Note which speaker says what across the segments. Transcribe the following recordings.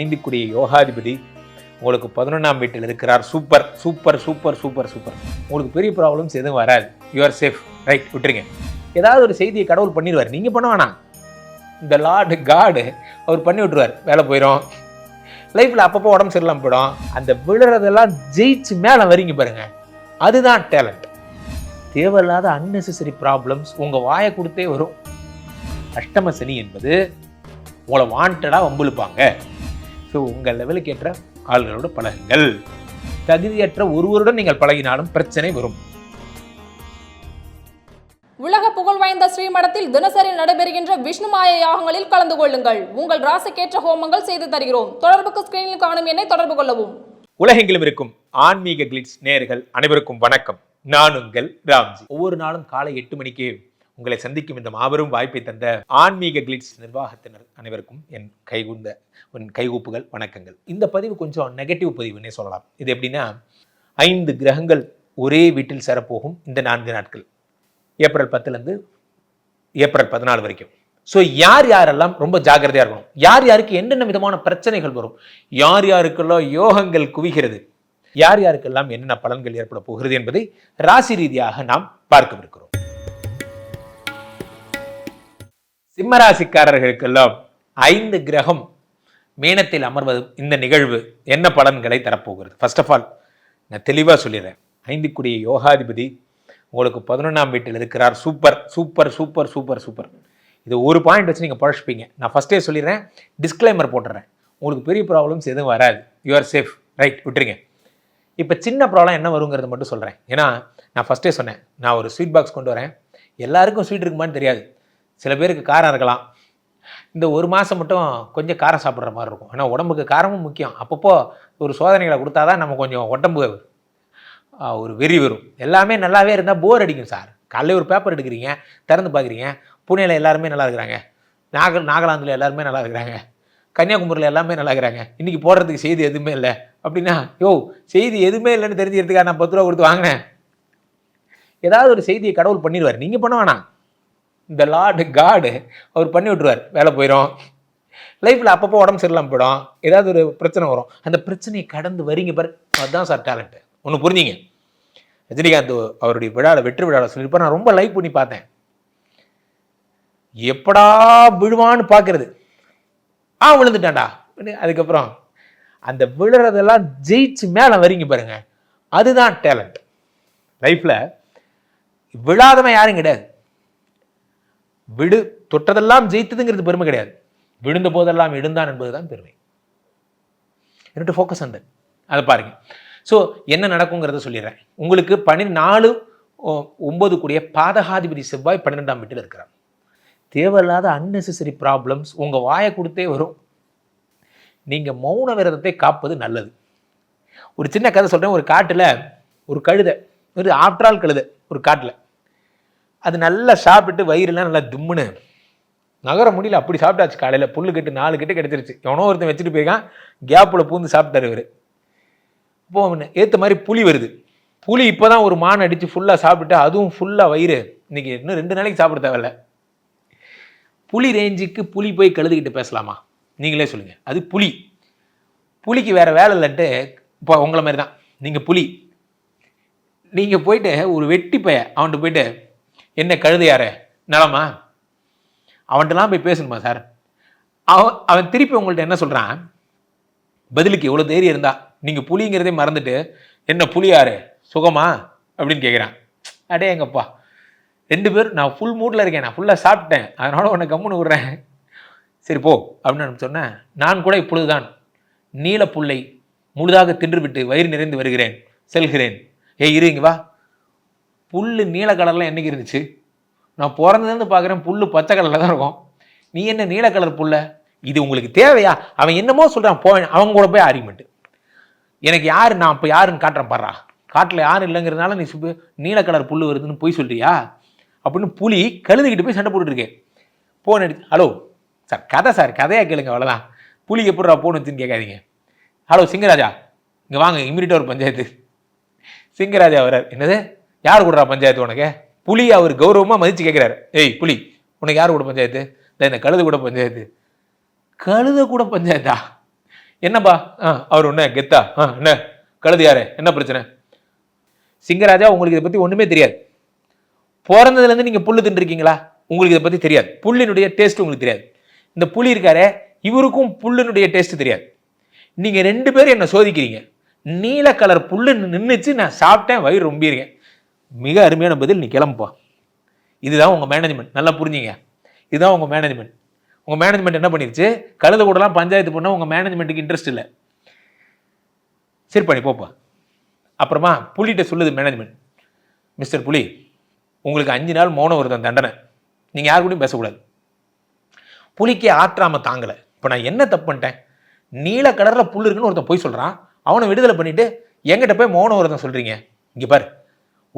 Speaker 1: ஐந்துக்குடிய யோகாதிபதி உங்களுக்கு பதினொன்றாம் வீட்டில் இருக்கிறார். Super super super super super. உங்களுக்கு பெரிய ப்ராப்ளம்ஸ் எதுவும் வராது. யூஆர் சேஃப் ரைட் விட்டுருங்க. ஏதாவது ஒரு செய்தியை கடவுள் பண்ணிடுவார் நீங்கள் பண்ண வேணாம். இந்த லார்டு காடு அவர் பண்ணி விட்டுருவார். வேலை போயிடும் லைஃப்பில் அப்பப்போ உடம்பு சரியில்லாம போயிடும். அந்த விழுறதெல்லாம் ஜெயிச்சு மேலே வரீங்க பாருங்கள் அதுதான் டேலண்ட் தேவையில்லாத அன்னெசரி ப்ராப்ளம்ஸ் உங்கள் வாயை கொடுத்தே வரும். அஷ்டம சனி என்பது உங்களை வாண்டடாக வம்பிழுப்பாங்க. ஸோ உங்கள் லெவலுக்கு ஏற்ற ஆள்களோடு பழகுங்கள். தகுதியற்ற ஒருவருடன் நீங்கள் பழகினாலும் பிரச்சனை வரும்.
Speaker 2: உலக புகழ் வாய்ந்த ஸ்ரீமடத்தில் தினசரி நடைபெறுகின்ற விஷ்ணுமாய யாகங்களில் கலந்து கொள்ளுங்கள். உங்கள் ராசிக்கேற்ற ஹோமங்கள் செய்து தருகிறோம். தொடர்புக்கு ஸ்கிரீனில் காணும் எண்ணை தொடர்பு கொள்ளவும்.
Speaker 1: உலகெங்கிலும் இருக்கும் ஆன்மீக கிளிட்ஸ் நேயர்கள் அனைவருக்கும் வணக்கம். நான் உங்கள் ராம்ஜி. ஒவ்வொரு நாளும் காலை எட்டு மணிக்கு உங்களை சந்திக்கும் இந்த மாபெரும் வாய்ப்பை தந்த ஆன்மீக கிளிட்ஸ் நிர்வாகத்தினர் அனைவருக்கும் என் கைகுந்த என் கைகூப்புகள் வணக்கங்கள். இந்த பதிவு கொஞ்சம் நெகட்டிவ் பதிவுன்னே சொல்லலாம். இது எப்படின்னா ஐந்து கிரகங்கள் ஒரே வீட்டில் சேரப்போகும் இந்த நான்கு நாட்கள். ஏப்ரல் பத்துலேருந்து ஏப்ரல் பதினாலு வரைக்கும். ஸோ யார் யாரெல்லாம் ரொம்ப ஜாகிரதையாக இருக்கணும்? யார் யாருக்கு என்னென்ன விதமான பிரச்சனைகள் வரும்? யார் யாருக்கெல்லாம் யோகங்கள் குவிகிறது? யார் யாருக்கெல்லாம் என்னென்ன பலன்கள் ஏற்பட போகிறது என்பதை ராசி ரீதியாக நாம் பார்க்கவிருக்கிறோம். சிம்மராசிக்காரர்களுக்கெல்லாம் ஐந்து கிரகம் மேனத்தில் அமர்வது இந்த நிகழ்வு என்ன பலன்களை தரப்போகிறது? ஃபர்ஸ்ட் ஆஃப் ஆல் நான் தெளிவாக சொல்லிடுறேன். ஐந்துக்குடிய யோகாதிபதி உங்களுக்கு பதினொன்றாம் வீட்டில் இருக்கிறார். Super super super super super. இது ஒரு பாயிண்ட் வச்சு நீங்கள் பழச்சிப்பீங்க. நான் ஃபஸ்ட்டே சொல்லிடுறேன். டிஸ்க்ளைமர் போட்டுறேன் உங்களுக்கு பெரிய ப்ராப்ளம்ஸ் எதுவும் வராது. யூ ஆர் சேஃப் ரைட் விட்டுருங்க. இப்போ சின்ன ப்ராப்ளம் என்ன வருங்கிறது மட்டும் சொல்கிறேன் ஏன்னா நான் ஃபஸ்ட்டே சொன்னேன். நான் ஒரு ஸ்வீட் பாக்ஸ் கொண்டு வரேன். எல்லாருக்கும் ஸ்வீட் இருக்குமான்னு தெரியாது. சில பேருக்கு காரம் இருக்கலாம். இந்த ஒரு மாதம் மட்டும் கொஞ்சம் காரம் சாப்பிட்ற மாதிரி இருக்கும். ஆனால் உடம்புக்கு காரமும் முக்கியம். அப்பப்போ ஒரு சோதனைகளை கொடுத்தா தான் நம்ம கொஞ்சம் உடம்பு ஒரு வெறி வரும். எல்லாமே நல்லாவே இருந்தால் போர் அடிக்கும் சார் காலையில் ஒரு பேப்பர் எடுக்கிறீங்க திறந்து பார்க்குறீங்க புனேயில் எல்லாருமே நல்லா இருக்கிறாங்க. நாக நாகாலாந்தில் எல்லாருமே நல்லா இருக்கிறாங்க. கன்னியாகுமரியில் எல்லாமே நல்லா இருக்கிறாங்க. இன்றைக்கி போடுறதுக்கு செய்தி எதுவுமே இல்லை. அப்படின்னா யோ செய்தி எதுவுமே இல்லைன்னு தெரிஞ்சுக்கிறதுக்காக நான் பத்து ரூபா கொடுத்து வாங்கினேன். ஏதாவது ஒரு செய்தியை கடவுள் பண்ணிடுவார். நீங்கள் பண்ண வேணாம். இந்த லார்டு காடு அவர் பண்ணி விட்ருவார் வேலை போயிடும் லைஃப்பில் அப்பப்போ உடம்பு சரியில்லாம போயிடும். ஏதாவது ஒரு பிரச்சனை வரும். அந்த பிரச்சனையை கடந்து வரீங்க பாரு. அதுதான் சார் டேலண்ட்டு ஒன்று புரிஞ்சிங்க. ரஜினிகாந்த் அவருடைய விழாவில் வெற்றி விழாவில் சொல்லியிருப்பார் நான் ரொம்ப லைக் பண்ணி பார்த்தேன். எப்படா விழுவான்னு பார்க்கறது. ஆ விழுந்துட்டான்டா. அதுக்கப்புறம் அந்த விழுறதெல்லாம் ஜெயிச்சு மேலே வரீங்க பாருங்க. அதுதான் டேலண்ட் லைஃப்பில் விழாதவன் யாரும் கிடையாது. விடு தொட்டதெல்லாம் ஜெயித்ததுங்கிறது பெருமை கிடையாது. விழுந்த போதெல்லாம் எழுந்தான் என்பதுதான் பெருமை. என்னட்டு ஃபோக்கஸ் அந்த அதை பாருங்க. ஸோ என்ன நடக்குங்கிறத சொல்லிடுறேன். உங்களுக்கு பனி நாலு ஒ- கூடிய பாதகாதிபதி செவ்வாய் பன்னிரெண்டாம் வீட்டில் இருக்கிறார். தேவையில்லாத அன்னெசரி ப்ராப்ளம்ஸ் உங்கள் வாயை கொடுத்தே வரும். நீங்கள் மௌன விரதத்தை காப்பது நல்லது. ஒரு சின்ன கதை சொல்கிறேன் ஒரு காட்டில் ஒரு கழுதை ஒரு ஆற்றால் கழுதை ஒரு காட்டில். அது நல்லா சாப்பிட்டு வயிறுலாம் நல்லா தும்முன்னு. நகர முடியல அப்படி சாப்பிட்டாச்சு காலையில். புல்லு கட்டு நாலு கட்டு கிடச்சிருச்சு எவனோ ஒருத்தன் வச்சுட்டு போயிருக்கான் கேப்பில் பூந்து சாப்பிட்டாரு இவர். இப்போ ஏற்ற மாதிரி புளி வருது. புளி இப்போ தான் ஒரு மான் அடித்து ஃபுல்லாக சாப்பிட்டு அதுவும் ஃபுல்லாக வயிறு. இன்னைக்கு இன்னும் ரெண்டு நாளைக்கு சாப்பிட தேவையில்ல. புளி ரேஞ்சுக்கு புளி போய் கழுதுகிட்டு பேசலாமா? நீங்களே சொல்லுங்கள் அது புளி புளிக்கு வேறு வேலை இல்லைன்ட்டு இப்போ உங்களை மாதிரி தான் நீங்கள் புளி நீங்கள் போயிட்டு ஒரு வெட்டி பைய அவன்கிட்ட போயிட்டு என்ன கழுதையாரே நலமா? அவன்கிட்டலாம் போய் பேசணுமா சார்? அவன் அவன் திருப்பி உங்கள்ட்ட என்ன சொல்கிறான் பதிலுக்கு இவ்வளோ தைரியம் இருந்தா நீங்கள் புலிங்கிறதே மறந்துட்டு என்ன புலியாரு சுகமா? அப்படின்னு கேட்குறான் அடே எங்கப்பா. ரெண்டு பேர் நான் ஃபுல் மூடில் இருக்கேன் நான் ஃபுல்லாக சாப்பிட்டேன் அதனால் உன்னை கம்முன்னு விடுறேன். சரி போ அப்படின்னு சொன்னேன். நான் கூட இப்பொழுதுதான் நீல புல்லை முழுதாக தின்றுவிட்டு வயிறு நிறைந்து வருகிறேன் செல்கிறேன். ஏய் இருங்க வா. புல்லு நீல என்றைக்கு என்னைக்கு இருந்துச்சு? நான் பிறந்ததுலேருந்து பார்க்குறேன் புல்லு பச்சை கலரில் தான் இருக்கும். நீ என்ன நீல கலர் புல்ல? இது உங்களுக்கு தேவையா? அவன் என்னமோ சொல்கிறான் போ அவங்க கூட போய் ஆர்குமெண்ட் எனக்கு யார் நான் இப்போ யாருன்னு காட்டுறேன் பாடுறா காட்டில் யாரும் இல்லைங்கிறதுனால நீ சுப்பு நீல கலர் புல் வருதுன்னு போய் சொல்றியா? அப்படின்னு புலி கழுதுகிட்டு போய் சண்டை போட்டுட்ருக்கேன் போன் எடுத்து ஹலோ சார் கதை சார் கதையாக கேளுங்க அவ்வளோதான் புலி எப்படிடா போன் வச்சுன்னு கேட்காதீங்க. ஹலோ சிங்கராஜா இங்கே வாங்க இமீடியட்டாக ஒரு பஞ்சாயத்து. சிங்கராஜா வர்றார். என்னது? யார் கூடறா பஞ்சாயத்து உனக்கு? புலி அவர் கௌரவமாக மதித்து கேட்குறாரு ஏய் புலி உனக்கு யார் கூட பஞ்சாயத்து? இந்த இந்த கழுது கூட பஞ்சாயத்து? கழுத கூட பஞ்சாயத்தா? என்னப்பா? ஆ அவர் ஒண்ணு கெத்தா? ஆ என்ன? கழுது யாரு? என்ன பிரச்சனை? சிங்கராஜா உங்களுக்கு இதை பத்தி ஒண்ணுமே தெரியாது. பிறந்ததுலேருந்து நீங்கள் புல் புல்லு தின்றுருக்கீங்களா உங்களுக்கு இதை பற்றி தெரியாது. புல்லினுடைய டேஸ்ட் உங்களுக்கு தெரியாது. இந்த புலி இருக்காரே இவருக்கும் புல்லினுடைய டேஸ்ட் தெரியாது. நீங்கள் ரெண்டு பேரும் என்னை சோதிக்கிறீங்க. நீல கலர் புல்லு நின்றுச்சு நான் சாப்பிட்டேன் வயிறு ரொம்பியிருக்கேன் மிக அருமையான பதில் நீ கிளம்புப்பா. இதுதான் உங்கள் மேனேஜ்மெண்ட் நல்லா புரிஞ்சுங்க. இதுதான் உங்கள் மேனேஜ்மெண்ட் உங்கள் மேனேஜ்மெண்ட் என்ன பண்ணிருச்சு? கழுத கூடலாம் பஞ்சாயத்து பண்ணால் உங்கள் மேனேஜ்மெண்ட்டுக்கு இன்ட்ரெஸ்ட் இல்லை. சரி பண்ணி போப்பா. அப்புறமா புலிகிட்ட சொல்லுது மேனேஜ்மெண்ட் மிஸ்டர் புலி உங்களுக்கு அஞ்சு நாள் மௌன விரதம் தண்டனை. நீங்கள் யார் கூடயும் பேசக்கூடாது. புலிக்கு ஆற்றாமல் தாங்கலை. இப்போ நான் என்ன தப்பு பண்ணிட்டேன்? நீல கலரில் புல் இருக்குன்னு ஒருத்தன் போய் சொல்கிறான் அவனை விடுதலை பண்ணிவிட்டு எங்கிட்ட போய் மௌன விரதம் சொல்கிறீங்க இங்கே பாரு.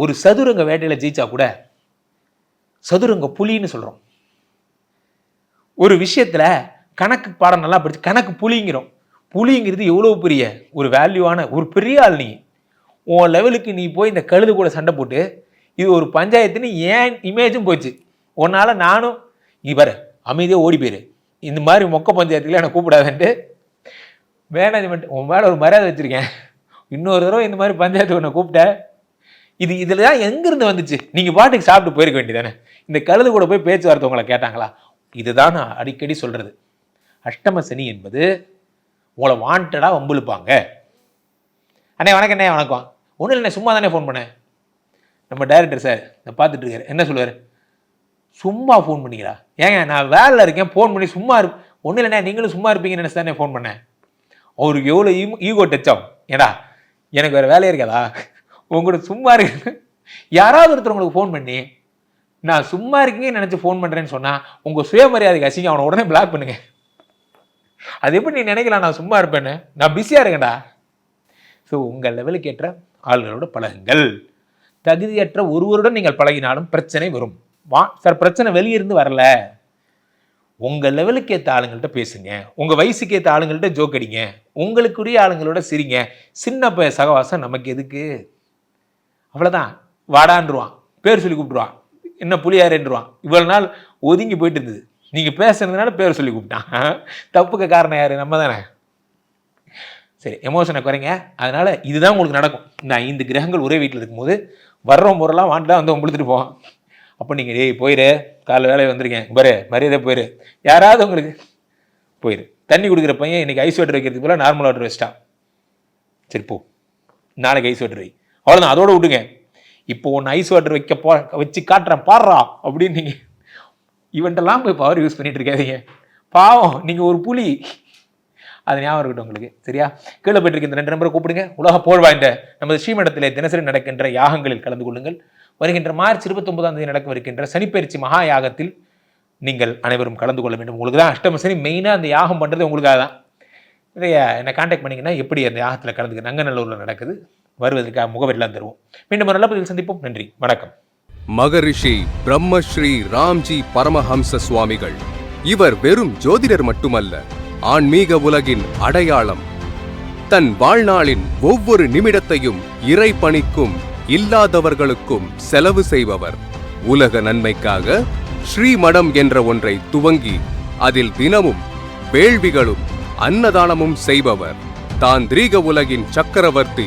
Speaker 1: ஒரு சதுரங்க வேட்டையில் ஜெயிச்சா கூட சதுரங்க புலின்னு சொல்கிறோம் ஒரு விஷயத்தில் கணக்கு பாடம் நல்லா படிச்சு கணக்கு புலிங்கிறோம். புலிங்கிறது எவ்வளோ பெரிய ஒரு வேல்யூவான ஒரு பெரிய ஆள் நீ. உன் லெவலுக்கு நீ போய் இந்த கழுது கூட சண்டை போட்டு இது ஒரு பஞ்சாயத்துன்னு ஏன் இமேஜும் போச்சு? உன்னால் நானும் நீ பாரு அமைதியாக ஓடி போயிரு. இந்த மாதிரி மொக்க பஞ்சாயத்துல என்னை கூப்பிடாதேன்ட்டு. மேனேஜ்மெண்ட் உன் மேலே ஒரு மரியாதை வச்சுருக்கேன். இன்னொரு தடவை இந்த மாதிரி பஞ்சாயத்து உன்னை கூப்பிட்டேன். இது இதில் தான் எங்கேருந்து வந்துச்சு? நீங்கள் பாட்டுக்கு சாப்பிட்டு போயிருக்க வேண்டியதானே இந்த கழுது கூட போய் பேச்சுவார்த்தை உங்களை கேட்டாங்களா? இதுதான் நான் அடிக்கடி சொல்கிறது அஷ்டம சனி என்பது உங்களை வாண்டடாக வம்பிழுப்பாங்க. அண்ணே வணக்கம் அண்ணே வணக்கம். ஒன்றும் இல்லைண்ணே சும்மா தானே ஃபோன் பண்ணேன். நம்ம டைரக்டர் சார் நான் பார்த்துட்டு இருக்காரு. என்ன சொல்லுவார்? சும்மா ஃபோன் பண்ணீங்களா ஏங்க நான் வேலையில் இருக்கேன் ஃபோன் பண்ணி சும்மா இரு. ஒன்றும் இல்லைண்ணே நீங்களும் சும்மா இருப்பீங்கன்னு நினச்சி தானே ஃபோன் பண்ணேன். அவருக்கு எவ்வளோ ஈகோ டச் ஆகும். ஏடா எனக்கு வேறு வேலையே இருக்காதா? உங்கள்கிட்ட சும்மா இருக்கு. யாராவது ஒருத்தர் உங்களுக்கு ஃபோன் பண்ணி நான் சும்மா இருக்கீங்கன்னு நினச்சி ஃபோன் பண்ணுறேன்னு சொன்னால் உங்கள் சுயமரியாதைக்கு அசிங்க அவனை உடனே பிளாக் பண்ணுங்க. அது எப்படி நீ நினைக்கலாம் நான் சும்மா இருப்பேன்னு? நான் பிஸியாக இருக்கேன்டா. ஸோ உங்கள் லெவலுக்கு ஏற்ற ஆள்களோட பழகுங்கள். தகுதியற்ற ஒருவருடன் நீங்கள் பழகினாலும் பிரச்சனை வரும். வா சார் பிரச்சனை வெளியிருந்து வரல. உங்கள் லெவலுக்கு ஏற்ற ஆளுங்கள்ட்ட பேசுங்க. உங்கள் வயசுக்கு ஏற்ற ஆளுங்கள்ட்ட ஜோக் அடிங்க. உங்களுக்குரிய ஆளுங்களோட சிரிங்க. சின்ன பய சகவாசம் நமக்கு எதுக்கு? அவ்வளோதான் வாடான்றுவான். பேர் சொல்லி கூப்பிட்ருவான் என்ன புளியாருன்றுவான் இவ்வளோ நாள் ஒதுங்கி போயிட்டு இருந்தது. நீங்கள் பேசுனதுனால பேர் சொல்லி கூப்பிட்டான். தப்புக்கு காரணம் யார்? நம்ம தானே. சரி எமோஷனை குறைங்க. அதனால் இதுதான் உங்களுக்கு நடக்கும். இந்த ஐந்து கிரகங்கள் ஒரே வீட்டில் இருக்கும்போது வர்ற முறைலாம் வாண்டா வந்து உங்களுத்துட்டு போவான். அப்போ நீங்கள் டேய் போயிரு. காலை வேலையை வந்திருக்கேன். பாரு மரியாதை போயிரு. யாராவது உங்களுக்கு போயிரு. தண்ணி கொடுக்குற பையன் இன்றைக்கி ஐஸ் வாட்டர் வைக்கிறதுக்கு போல நார்மல் வாட்டர் வச்சிட்டான். சரி போ. நாளைக்கு ஐஸ் வாட்டர் வை. அவ்வளோதான் அதோட விடுங்க. இப்போ ஒன்று ஐஸ் வாட்டர் வைக்க போ வச்சு காட்டுறேன் பாடுறா அப்படின்னு நீங்கள் இவன்ட்டெல்லாம் போய் பவர் யூஸ் பண்ணிட்டு இருக்காதீங்க. பாவம் நீங்கள் ஒரு புலி. அது ஞாபகம் இருக்கட்டும் உங்களுக்கு சரியா? கீழே போயிட்டு இந்த ரெண்டு நம்பரை கூப்பிடுங்க. உலக புகழ் வாய்ந்த நமது ஸ்ரீமடத்தில் தினசரி நடக்கின்ற யாகங்களில் கலந்து கொள்ளுங்கள். வருகின்ற மார்ச் இருபத்தொன்பதாம் தேதி நடக்கவிருக்கின்ற சனிப்பயிற்சி மகா யாகத்தில் நீங்கள் அனைவரும் கலந்து கொள்ள வேண்டும். உங்களுக்கு தான் அஷ்டம சனி மெயினாக அந்த யாகம் பண்ணுறது உங்களுக்காக தான் நிறைய என்னை காண்டாக்ட் பண்ணிங்கன்னா எப்படி அந்த யாகத்தில் கலந்துக்க நங்கநல்லூரில் நடக்குது. வருவதற்காக முகவரியெல்லாம் தருவோம். மீண்டும் ஒரு நல்ல பதில் சந்திப்போம். நன்றி. வணக்கம்.
Speaker 3: மகரிஷி பிரம்மஸ்ரீ ராம்ஜி பரமஹம்ச சுவாமிகள். இவர் வெறும் ஜோதிடர் மட்டுமல்ல ஆன்மீக உலகின் அடையாளம். தன் வாழ்நாளின் ஒவ்வொரு நிமிடத்தையும் இறை பணிக்கும் இல்லாதவர்களுக்கும் செலவு செய்பவர். உலக நன்மைக்காக ஸ்ரீமடம் என்ற ஒன்றை துவங்கி அதில் தினமும் வேள்விகளும் அன்னதானமும் செய்பவர். தாந்திரீக உலகின் சக்கரவர்த்தி